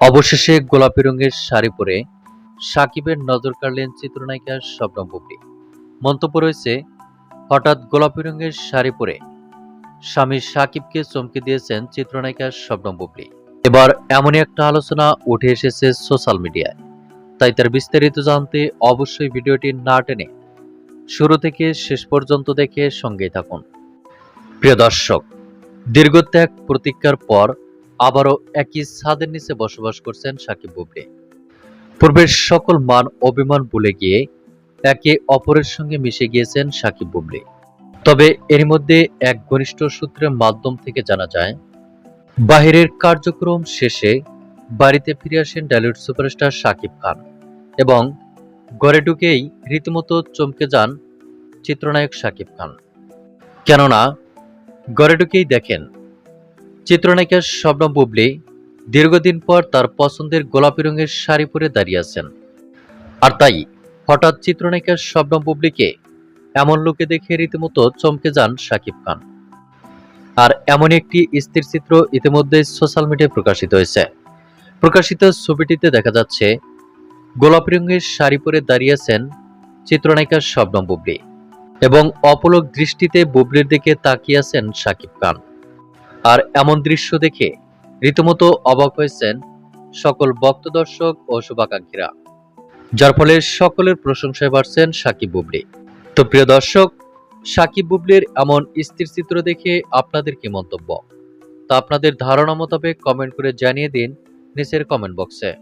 অবশেষে গোলাপি রঙের শাড়ি পরে সাকিবের নজর কাড়লেন চিত্রনায়িকা শবনম বুবলি। মন্তব্য রয়েছে, হঠাৎ গোলাপি রঙের শাড়ি পরে স্বামী সাকিবকে চমকে দিয়েছেন চিত্রনায়িকা শবনম বুবলি। এবার এমনই একটা আলোচনা উঠে এসেছে সোশ্যাল মিডিয়ায়। তাই তার বিস্তারিত জানতে অবশ্যই ভিডিওটি না টেনে শুরু থেকে শেষ পর্যন্ত দেখে সঙ্গেই থাকুন। প্রিয় দর্শক, দীর্ঘত্যাগ প্রতীক্ষার পর আবারও একই ছাদের নিচে বসবাস করছেন সাকিব বুবলি। পূর্বের সকল মান অভিমান ভুলে গিয়ে একে অপরের সঙ্গে মিশে গিয়েছেন সাকিব বুবলি। তবে এর মধ্যে এক ঘনিষ্ঠ সূত্রের মাধ্যম থেকে জানা যায়, বাহিরের কার্যক্রম শেষে বাড়িতে ফিরে আসেন ডালিউড সুপারস্টার সাকিব খান এবং ঘরে ঢুকেই রীতিমতো চমকে যান চিত্রনায়ক সাকিব খান। কেননা, ঘরে ঢুকেই দেখেন চিত্রনায়িকা শবনম বুবলি দীর্ঘদিন পর তার পছন্দের গোলাপি রঙের শাড়ি পরে দাঁড়িয়ে আছেন। আর তাই, হঠাৎ চিত্রনায়িকা শবনম বুবলিকে এমন লোকে দেখে রীতিমতো চমকে যান শাকিব খান। আর এমন একটি স্থির চিত্র ইতিমধ্যে সোশ্যাল মিডিয়ায় প্রকাশিত হয়েছে। প্রকাশিত ছবিটিতে দেখা যাচ্ছে, গোলাপি রঙের শাড়ি পরে দাঁড়িয়ে আছেন চিত্রনায়িকা শবনম বুবলি এবং অপলক দৃষ্টিতে বুবলির দিকে তাকিয়ে আছেন শাকিব খান। আর এমন দৃশ্য দেখে রীতিমতো অবাক হয়েছেন সকল ভক্ত দর্শক ও শুভাকাঙ্ক্ষীরা, যার ফলে সকলের প্রশংসায় বাড়ছেন সাকিব বুবলি। তো প্রিয় দর্শক, সাকিব বুবলির এমন স্থির চিত্র দেখে আপনাদের কি মন্তব্য? তা আপনাদের ধারণা মোতাবেক কমেন্ট করে জানিয়ে দিন নিচের কমেন্ট বক্সে।